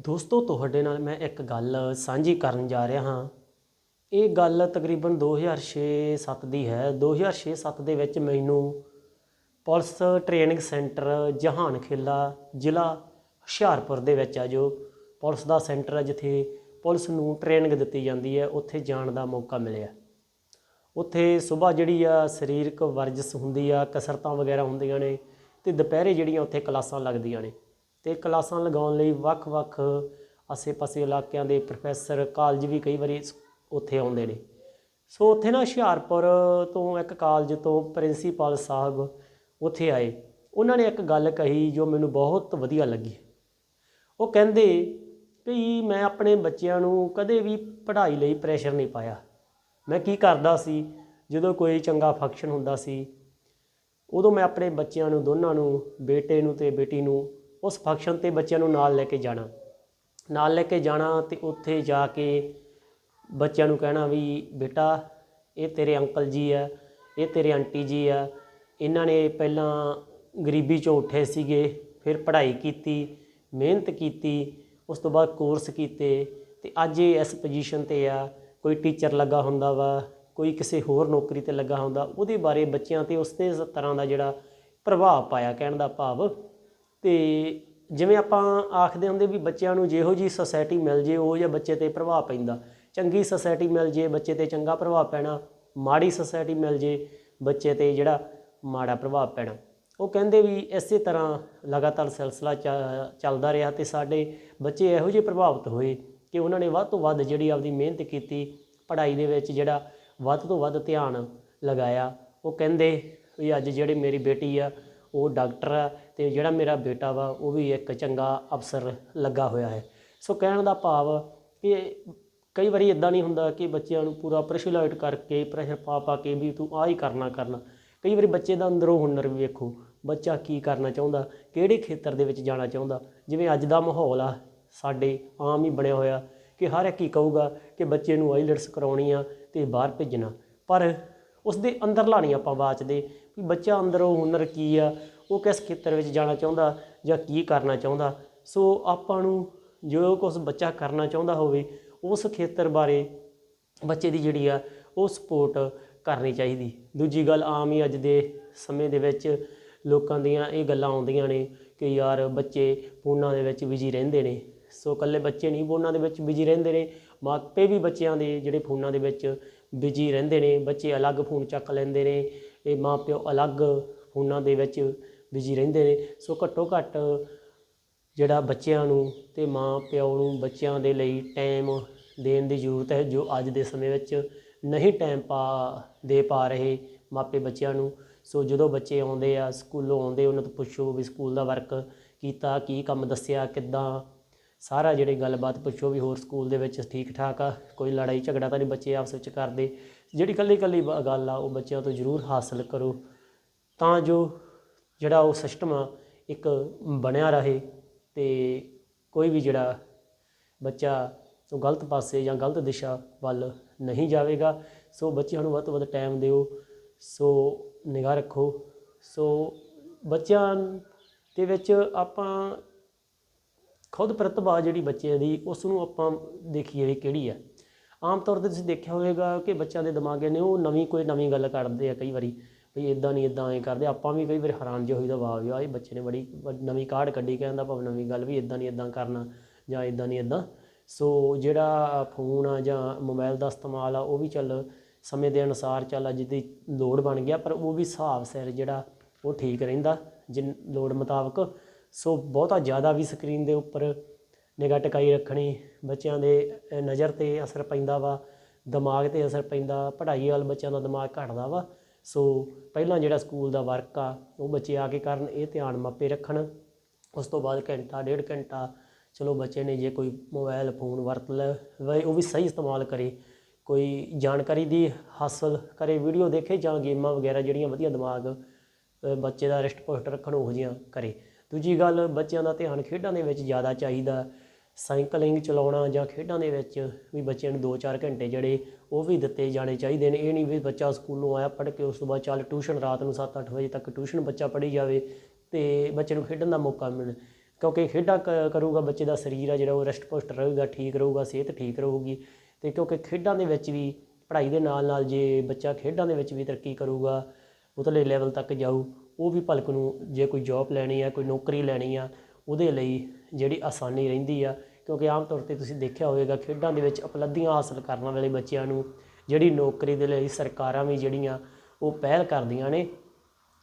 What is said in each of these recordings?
ਦੋਸਤੋ, ਤੁਹਾਡੇ ਨਾਲ ਮੈਂ ਇੱਕ ਗੱਲ ਸਾਂਝੀ ਕਰਨ ਜਾ ਰਿਹਾ ਹਾਂ। ਇਹ ਗੱਲ ਤਕਰੀਬਨ 2006-7 ਦੀ ਹੈ। 2006-7 ਦੇ ਵਿੱਚ ਮੈਨੂੰ ਪੁਲਿਸ ਟ੍ਰੇਨਿੰਗ ਸੈਂਟਰ ਜਹਾਨ ਖੇਲਾ ਜ਼ਿਲ੍ਹਾ ਹੁਸ਼ਿਆਰਪੁਰ ਦੇ ਵਿੱਚ ਆ ਜੋ ਪੁਲਿਸ ਦਾ ਸੈਂਟਰ ਹੈ ਜਿੱਥੇ ਪੁਲਿਸ ਨੂੰ ਟ੍ਰੇਨਿੰਗ ਦਿੱਤੀ ਜਾਂਦੀ ਹੈ। ਉੱਥੇ ਜਾਣ ਦਾ ਮੌਕਾ ਮਿਲਿਆ। ਉੱਥੇ ਸਵੇਰ ਜਿਹੜੀ ਆ, ਸਰੀਰਕ ਵਰਜਿਸ਼ ਹੁੰਦੀ ਆ, ਕਸਰਤਾਂ ਵਗੈਰਾ ਹੁੰਦੀਆਂ ਨੇ ਤੇ ਦੁਪਹਿਰੇ ਜਿਹੜੀਆਂ ਉੱਥੇ ਕਲਾਸਾਂ ਲੱਗਦੀਆਂ ਨੇ। ਤੇ ਕਲਾਸਾਂ ਲਗਾਉਣ ਲਈ ਵੱਖ-ਵੱਖ ਆਸੇ-ਪਾਸੇ ਇਲਾਕਿਆਂ ਦੇ ਪ੍ਰੋਫੈਸਰ ਕਾਲਜ ਵੀ ਕਈ ਵਾਰੀ ਸ- ਉੱਥੇ ਆਉਂਦੇ ਨੇ। ਸੋ ਉੱਥੇ ਨਾ ਹੁਸ਼ਿਆਰਪੁਰ ਤੋਂ ਇੱਕ ਕਾਲਜ ਤੋਂ ਪ੍ਰਿੰਸੀਪਲ ਸਾਹਿਬ ਉੱਥੇ ਆਏ। ਉਹਨਾਂ ਨੇ ਇੱਕ ਗੱਲ ਕਹੀ ਜੋ ਮੈਨੂੰ ਬਹੁਤ ਵਧੀਆ ਲੱਗੀ। ਉਹ ਕਹਿੰਦੇ ਵੀ ਮੈਂ ਆਪਣੇ ਬੱਚਿਆਂ ਨੂੰ ਕਦੇ ਵੀ ਪੜ੍ਹਾਈ ਲਈ ਪ੍ਰੈਸ਼ਰ ਨਹੀਂ ਪਾਇਆ। ਮੈਂ ਕੀ ਕਰਦਾ ਸੀ? ਜਦੋਂ ਕੋਈ ਚੰਗਾ ਫੰਕਸ਼ਨ ਹੁੰਦਾ ਸੀ, ਉਦੋਂ ਮੈਂ ਆਪਣੇ ਬੱਚਿਆਂ ਨੂੰ, ਦੋਨਾਂ ਨੂੰ, ਬੇਟੇ ਨੂੰ ਤੇ ਬੇਟੀ ਨੂੰ ਉਸ ਫੰਕਸ਼ਨ ਤੇ ਬੱਚਿਆਂ ਨੂੰ ਨਾਲ ਲੈ ਕੇ ਜਾਣਾ। ਨਾਲ ਲੈ ਕੇ ਜਾਣਾ ਤੇ ਉੱਥੇ ਜਾ ਕੇ ਬੱਚਿਆਂ ਨੂੰ ਕਹਿਣਾ ਵੀ, ਬੇਟਾ, ਇਹ ਤੇਰੇ ਅੰਕਲ ਜੀ ਆ, ਇਹ ਤੇਰੇ ਆਂਟੀ ਜੀ ਆ। ਇਹਨਾਂ ਨੇ ਪਹਿਲਾਂ ਗਰੀਬੀ ਚੋਂ ਉੱਠੇ ਸੀਗੇ, ਫਿਰ ਪੜ੍ਹਾਈ ਕੀਤੀ, ਮਿਹਨਤ ਕੀਤੀ, ਉਸ ਤੋਂ ਬਾਅਦ ਕੋਰਸ ਕੀਤੇ ਤੇ ਅੱਜ ਇਹ ਇਸ ਪੋਜੀਸ਼ਨ ਤੇ ਆ। ਕੋਈ ਟੀਚਰ ਲੱਗਾ ਹੁੰਦਾ ਵਾ, ਕੋਈ ਕਿਸੇ ਹੋਰ ਨੌਕਰੀ ਤੇ ਲੱਗਾ ਹੁੰਦਾ, ਉਹਦੇ ਬਾਰੇ ਬੱਚਿਆਂ ਤੇ ਉਸੇ ਤਰ੍ਹਾਂ ਦਾ ਜਿਹੜਾ ਪ੍ਰਭਾਵ ਪਾਇਆ, ਕਹਿਣ ਦਾ ਭਾਵ ਅਤੇ ਜਿਵੇਂ ਆਪਾਂ ਆਖਦੇ ਹੁੰਦੇ ਵੀ ਬੱਚਿਆਂ ਨੂੰ ਜਿਹੋ ਜਿਹੀ ਸੋਸਾਇਟੀ ਮਿਲ ਜੇ, ਉਹ ਜਿਹਾ ਬੱਚੇ ਤੇ ਪ੍ਰਭਾਵ ਪੈਂਦਾ। ਚੰਗੀ ਸੋਸਾਇਟੀ ਮਿਲ ਜੇ, ਬੱਚੇ ਤੇ ਚੰਗਾ ਪ੍ਰਭਾਵ ਪੈਣਾ। ਮਾੜੀ ਸੋਸਾਇਟੀ ਮਿਲ ਜੇ, ਬੱਚੇ ਤੇ ਜਿਹੜਾ ਮਾੜਾ ਪ੍ਰਭਾਵ ਪੈਣਾ। ਉਹ ਕਹਿੰਦੇ ਵੀ ਇਸੇ ਤਰ੍ਹਾਂ ਲਗਾਤਾਰ ਸਿਲਸਿਲਾ ਚੱਲਦਾ ਰਿਹਾ ਤੇ ਸਾਡੇ ਬੱਚੇ ਇਹੋ ਜਿਹੇ ਪ੍ਰਭਾਵਿਤ ਹੋਏ ਕਿ ਉਹਨਾਂ ਨੇ ਵੱਧ ਤੋਂ ਵੱਧ ਜਿਹੜੀ ਆਪਦੀ ਮਿਹਨਤ ਕੀਤੀ, ਪੜ੍ਹਾਈ ਦੇ ਵਿੱਚ ਜਿਹੜਾ ਵੱਧ ਤੋਂ ਵੱਧ ਧਿਆਨ ਲਗਾਇਆ। ਉਹ ਕਹਿੰਦੇ ਵੀ ਅੱਜ ਜਿਹੜੇ ਮੇਰੀ ਬੇਟੀ ਆ, ਉਹ ਡਾਕਟਰ ਆ ਤੇ ਜਿਹੜਾ ਮੇਰਾ ਬੇਟਾ ਵਾ, ਉਹ ਵੀ ਇੱਕ ਚੰਗਾ ਅਫਸਰ ਲੱਗਾ ਹੋਇਆ ਹੈ। ਸੋ ਕਹਿਣ ਦਾ ਭਾਵ ਕਿ ਕਈ ਵਾਰੀ ਇਦਾਂ ਨਹੀਂ ਹੁੰਦਾ ਕਿ ਬੱਚਿਆਂ ਨੂੰ ਪੂਰਾ ਪ੍ਰੈਸ਼ਰਾਈਜ਼ ਕਰਕੇ ਪ੍ਰੈਸ਼ਰ ਪਾ ਪਾ ਕੇ ਵੀ ਤੂੰ ਆਹ ਹੀ ਕਰਨਾ ਕਰਨਾ। ਕਈ ਵਾਰੀ ਬੱਚੇ ਦਾ ਅੰਦਰੋਂ ਹੁਨਰ ਵੀ ਵੇਖੋ, ਬੱਚਾ ਕੀ ਕਰਨਾ ਚਾਹੁੰਦਾ, ਕਿਹੜੇ ਖੇਤਰ ਦੇ ਵਿੱਚ ਜਾਣਾ ਚਾਹੁੰਦਾ। ਜਿਵੇਂ ਅੱਜ ਦਾ ਮਾਹੌਲ ਆ, ਸਾਡੇ ਆਮ ਹੀ ਬਣਿਆ ਹੋਇਆ ਕਿ ਹਰ ਇੱਕ ਹੀ ਕਹੂਗਾ ਕਿ ਬੱਚੇ ਨੂੰ ਆਈਲੈਟਸ ਕਰਾਉਣੀ ਆ ਤੇ ਬਾਹਰ ਭੇਜਣਾ। ਪਰ ਉਸ ਦੇ ਅੰਦਰਲਾ ਨਹੀਂ ਆਪਾਂ ਬਾਚਦੇ ਵੀ ਬੱਚਾ ਅੰਦਰੋਂ ਹੁਨਰ ਕੀ ਆ ਉਹ ਕਿਸ ਖੇਤਰ ਵਿੱਚ ਜਾਣਾ ਚਾਹੁੰਦਾ ਜਾਂ ਕੀ ਕਰਨਾ ਚਾਹੁੰਦਾ? ਸੋ ਆਪਾਂ ਨੂੰ ਜੋ ਕੁਝ ਬੱਚਾ ਕਰਨਾ ਚਾਹੁੰਦਾ ਹੋਵੇ, ਉਸ ਖੇਤਰ ਬਾਰੇ ਬੱਚੇ ਦੀ ਜਿਹੜੀ ਆ, ਉਹ ਸਪੋਰਟ ਕਰਨੀ ਚਾਹੀਦੀ। ਦੂਜੀ ਗੱਲ ਆਮ ਹੀ ਅੱਜ ਦੇ ਸਮੇਂ ਦੇ ਵਿੱਚ ਲੋਕਾਂ ਦੀਆਂ ਇਹ ਗੱਲਾਂ ਆਉਂਦੀਆਂ ਨੇ ਕਿ ਯਾਰ ਬੱਚੇ ਫੋਨਾਂ ਦੇ ਵਿੱਚ ਬਿਜ਼ੀ ਰਹਿੰਦੇ ਨੇ। ਸੋ ਇਕੱਲੇ ਬੱਚੇ ਨਹੀਂ ਫੋਨਾਂ ਦੇ ਵਿੱਚ ਬਿਜ਼ੀ ਰਹਿੰਦੇ ਨੇ, ਮਾਪੇ ਵੀ ਬੱਚਿਆਂ ਦੇ ਜਿਹੜੇ ਫੋਨਾਂ ਦੇ ਵਿੱਚ ਬਿਜ਼ੀ ਰਹਿੰਦੇ ਨੇ, ਬੱਚੇ ਅਲੱਗ ਫੋਨ ਚੱਕ ਲੈਂਦੇ ਨੇ, ਇਹ ਮਾਪਿਓ ਅਲੱਗ ਫੋਨਾਂ ਦੇ ਵਿੱਚ ਬਿਜ਼ੀ ਰਹਿੰਦੇ ਨੇ। ਸੋ ਘੱਟੋ ਘੱਟ ਜਿਹੜਾ ਬੱਚਿਆਂ ਨੂੰ ਅਤੇ ਮਾਂ ਪਿਓ ਨੂੰ ਬੱਚਿਆਂ ਦੇ ਲਈ ਟਾਈਮ ਦੇਣ ਦੀ ਜ਼ਰੂਰਤ ਹੈ, ਜੋ ਅੱਜ ਦੇ ਸਮੇਂ ਵਿੱਚ ਨਹੀਂ ਟਾਈਮ ਪਾ, ਦੇ ਪਾ ਰਹੇ ਮਾਪੇ ਬੱਚਿਆਂ ਨੂੰ। ਸੋ ਜਦੋਂ ਬੱਚੇ ਆਉਂਦੇ ਆ, ਸਕੂਲੋਂ ਆਉਂਦੇ, ਉਹਨਾਂ ਤੋਂ ਪੁੱਛੋ ਵੀ ਸਕੂਲ ਦਾ ਵਰਕ ਕੀਤਾ, ਕੀ ਕੰਮ ਦੱਸਿਆ, ਕਿੱਦਾਂ? ਸਾਰਾ ਜਿਹੜੀ ਗੱਲਬਾਤ ਪੁੱਛੋ ਵੀ ਹੋਰ ਸਕੂਲ ਦੇ ਵਿੱਚ ਠੀਕ ਠਾਕ ਆ, ਕੋਈ ਲੜਾਈ ਝਗੜਾ ਤਾਂ ਨਹੀਂ ਬੱਚੇ ਆਪਸ ਵਿੱਚ ਕਰਦੇ। ਜਿਹੜੀ ਇਕੱਲੀ ਇਕੱਲੀ ਗੱਲ ਆ, ਉਹ ਬੱਚਿਆਂ ਤੋਂ ਜ਼ਰੂਰ ਹਾਸਲ ਕਰੋ। ਤਾਂ ਜੋ ਜਿਹੜਾ ਉਹ ਸਿਸਟਮ ਆ ਇੱਕ ਬਣਿਆ ਰਹੇ ਤੇ ਕੋਈ ਵੀ ਜਿਹੜਾ ਬੱਚਾ ਉਹ ਗਲਤ ਪਾਸੇ ਜਾਂ ਗਲਤ ਦਿਸ਼ਾ ਵੱਲ ਨਹੀਂ ਜਾਵੇਗਾ। ਸੋ ਬੱਚਿਆਂ ਨੂੰ ਵੱਧ ਤੋਂ ਵੱਧ ਟਾਈਮ ਦਿਓ, ਸੋ ਨਿਗਾਹ ਰੱਖੋ, ਸੋ ਬੱਚਿਆਂ ਦੇ ਵਿੱਚ ਆਪਾਂ ਖੁਦ ਪ੍ਰਤਿਭਾ ਜਿਹੜੀ ਬੱਚੇ ਦੀ ਉਸ ਨੂੰ ਆਪਾਂ ਦੇਖੀਏ ਵੀ ਕਿਹੜੀ ਆ ਆਮ ਤੌਰ ਤੇ ਤੁਸੀਂ ਦੇਖਿਆ ਹੋਵੇਗਾ ਕਿ ਬੱਚਿਆਂ ਦੇ ਦਿਮਾਗੇ ਨੇ ਉਹ ਨਵੀਂ ਕੋਈ ਨਵੀਂ ਗੱਲ ਕਰਦੇ ਆ ਕਈ ਵਾਰੀ। ਵੀ ਇੱਦਾਂ ਨਹੀਂ ਇੱਦਾਂ ਐਂ ਕਰਦੇ। ਆਪਾਂ ਵੀ ਕਈ ਵਾਰੀ ਹੈਰਾਨ ਜਿਹੇ ਹੋਈਦਾ ਵਾਹ ਵੀ ਆਹ ਇਹ ਬੱਚੇ ਨੇ ਬੜੀ ਨਵੀਂ ਕਾਢ ਕੱਢੀ ਕਹਿੰਦਾ ਭਾਵੇਂ ਨਵੀਂ ਗੱਲ ਵੀ ਇੱਦਾਂ ਨਹੀਂ ਇੱਦਾਂ ਕਰਨਾ ਜਾਂ ਇੱਦਾਂ ਨਹੀਂ ਇੱਦਾਂ ਸੋ ਜਿਹੜਾ ਫੋਨ ਆ ਜਾਂ ਮੋਬਾਈਲ ਦਾ ਇਸਤੇਮਾਲ ਆ, ਉਹ ਵੀ ਚੱਲ ਸਮੇਂ ਦੇ ਅਨੁਸਾਰ ਚੱਲ ਅੱਜ ਦੀ ਲੋੜ ਬਣ ਗਿਆ, ਪਰ ਉਹ ਵੀ ਹਿਸਾਬ ਸਿਰ ਜਿਹੜਾ ਉਹ ਠੀਕ ਰਹਿੰਦਾ ਜਿਨ, ਲੋੜ ਮੁਤਾਬਕ। ਸੋ ਬਹੁਤਾ ਜ਼ਿਆਦਾ ਵੀ ਸਕਰੀਨ ਦੇ ਉੱਪਰ ਨਿਗਾਹ ਟਿਕਾਈ ਰੱਖਣੀ, ਬੱਚਿਆਂ ਦੇ ਨਜ਼ਰ ਤੇ ਅਸਰ ਪੈਂਦਾ ਵਾ, ਦਿਮਾਗ ਤੇ ਅਸਰ ਪੈਂਦਾ, ਪੜ੍ਹਾਈ ਵਾਲ ਬੱਚਿਆਂ ਦਾ ਦਿਮਾਗ ਘਟਦਾ ਵਾ। ਸੋ ਪਹਿਲਾਂ ਜਿਹੜਾ ਸਕੂਲ ਦਾ ਵਰਕ ਆ, ਉਹ ਬੱਚੇ ਆ ਕੇ ਕਰਨ, ਇਹ ਧਿਆਨ ਮਾਪੇ ਰੱਖਣ। ਉਸ ਤੋਂ ਬਾਅਦ ਘੰਟਾ, ਡੇਢ ਘੰਟਾ, ਚਲੋ ਬੱਚੇ ਨੇ ਜੇ ਕੋਈ ਮੋਬਾਈਲ ਫੋਨ ਵਰਤ ਲਵੇ ਉਹ ਵੀ ਸਹੀ ਇਸਤੇਮਾਲ ਕਰੇ। ਕੋਈ ਜਾਣਕਾਰੀ ਦੀ ਹਾਸਲ ਕਰੇ, ਵੀਡੀਓ ਦੇਖੇ ਜਾਂ ਗੇਮਾਂ ਵਗੈਰਾ ਜਿਹੜੀਆਂ ਵਧੀਆ ਦਿਮਾਗ ਬੱਚੇ ਦਾ ਰਿਸ਼ਟ ਪੁਸ਼ਟ ਰੱਖਣ, ਉਹ ਜਿਹੀਆਂ ਕਰੇ। ਦੂਜੀ ਗੱਲ, ਬੱਚਿਆਂ ਦਾ ਧਿਆਨ ਖੇਡਾਂ ਦੇ ਵਿੱਚ ਜ਼ਿਆਦਾ ਚਾਹੀਦਾ। ਸਾਈਕਲਿੰਗ ਚਲਾਉਣਾ ਜਾਂ ਖੇਡਾਂ ਦੇ ਵਿੱਚ ਵੀ ਬੱਚਿਆਂ ਨੂੰ 2-4 ਘੰਟੇ ਜਿਹੜੇ ਉਹ ਵੀ ਦਿੱਤੇ ਜਾਣੇ ਚਾਹੀਦੇ ਨੇ। ਇਹ ਨਹੀਂ ਵੀ ਬੱਚਾ ਸਕੂਲੋਂ ਆਇਆ, ਪੜ੍ਹ ਕੇ ਉਸ ਤੋਂ ਬਾਅਦ ਚੱਲ ਟਿਊਸ਼ਨ ਰਾਤ ਨੂੰ 7-8 ਵਜੇ ਤੱਕ ਟਿਊਸ਼ਨ ਬੱਚਾ ਪੜ੍ਹੀ ਜਾਵੇ ਅਤੇ ਬੱਚੇ ਨੂੰ ਖੇਡਣ ਦਾ ਮੌਕਾ ਮਿਲੇ। ਕਿਉਂਕਿ ਖੇਡਾਂ ਕ- ਕਰੂਗਾ ਬੱਚੇ ਦਾ ਸਰੀਰ ਆ ਜਿਹੜਾ, ਉਹ ਰੈਸਟ ਪੁਸ਼ਟ ਰਹੇਗਾ, ਠੀਕ ਰਹੂਗਾ, ਸਿਹਤ ਠੀਕ ਰਹੂਗੀ ਅਤੇ ਕਿਉਂਕਿ ਖੇਡਾਂ ਦੇ ਵਿੱਚ ਵੀ ਪੜ੍ਹਾਈ ਦੇ ਨਾਲ ਨਾਲ ਜੇ ਬੱਚਾ ਖੇਡਾਂ ਦੇ ਵਿੱਚ ਵੀ ਤਰੱਕੀ ਕਰੂਗਾ, ਉਤਲੇ ਲੈਵਲ ਤੱਕ ਜਾਊ, ਉਹ ਵੀ ਭਲਕ ਨੂੰ ਜੇ ਕੋਈ ਜੌਬ ਲੈਣੀ ਆ, ਕੋਈ ਨੌਕਰੀ ਲੈਣੀ ਆ ਉਹਦੇ ਲਈ ਜਿਹੜੀ ਆਸਾਨੀ ਰਹਿੰਦੀ ਆ, ਕਿਉਂਕਿ ਆਮ ਤੌਰ ਤੇ ਤੁਸੀਂ ਦੇਖਿਆ ਹੋਵੇਗਾ ਖੇਡਾਂ ਦੇ ਵਿੱਚ ਉਪਲਬਧੀਆਂ ਹਾਸਲ ਕਰਨ ਵਾਲੇ ਬੱਚਿਆਂ ਨੂੰ ਜਿਹੜੀ ਨੌਕਰੀ ਦੇ ਲਈ ਸਰਕਾਰਾਂ ਵੀ ਜਿਹੜੀਆਂ ਉਹ ਪਹਿਲ ਕਰਦੀਆਂ ਨੇ।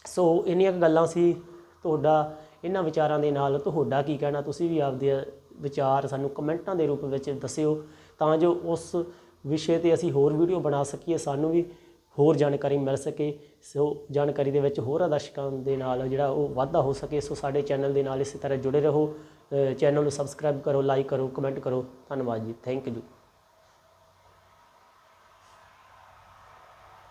ਸੋ ਇੰਨੀਆਂ ਗੱਲਾਂ ਸੀ ਤੁਹਾਡਾ, ਇਹਨਾਂ ਵਿਚਾਰਾਂ ਦੇ ਨਾਲ ਤੁਹਾਡਾ ਕੀ ਕਹਿਣਾ? ਤੁਸੀਂ ਵੀ ਆਪਦੇ ਵਿਚਾਰ ਸਾਨੂੰ ਕਮੈਂਟਾਂ ਦੇ ਰੂਪ ਵਿੱਚ ਦੱਸਿਓ ਤਾਂ ਜੋ ਉਸ ਵਿਸ਼ੇ ਤੇ ਅਸੀਂ ਹੋਰ ਵੀਡੀਓ ਬਣਾ ਸਕੀਏ। ਸਾਨੂੰ ਵੀ ਹੋਰ ਜਾਣਕਾਰੀ ਮਿਲ ਸਕੇ। ਸੋ ਜਾਣਕਾਰੀ ਦੇ ਵਿੱਚ ਹੋਰ ਦਰਸ਼ਕਾਂ ਦੇ ਨਾਲ ਜਿਹੜਾ ਉਹ ਵਾਧਾ ਹੋ ਸਕੇ। ਸੋ ਸਾਡੇ ਚੈਨਲ ਦੇ ਨਾਲ ਇਸੇ ਤਰ੍ਹਾਂ ਜੁੜੇ ਰਹੋ। ਚੈਨਲ ਨੂੰ ਸਬਸਕ੍ਰਾਈਬ ਕਰੋ, ਲਾਈਕ ਕਰੋ, ਕਮੈਂਟ ਕਰੋ। ਧੰਨਵਾਦ ਜੀ। Thank you.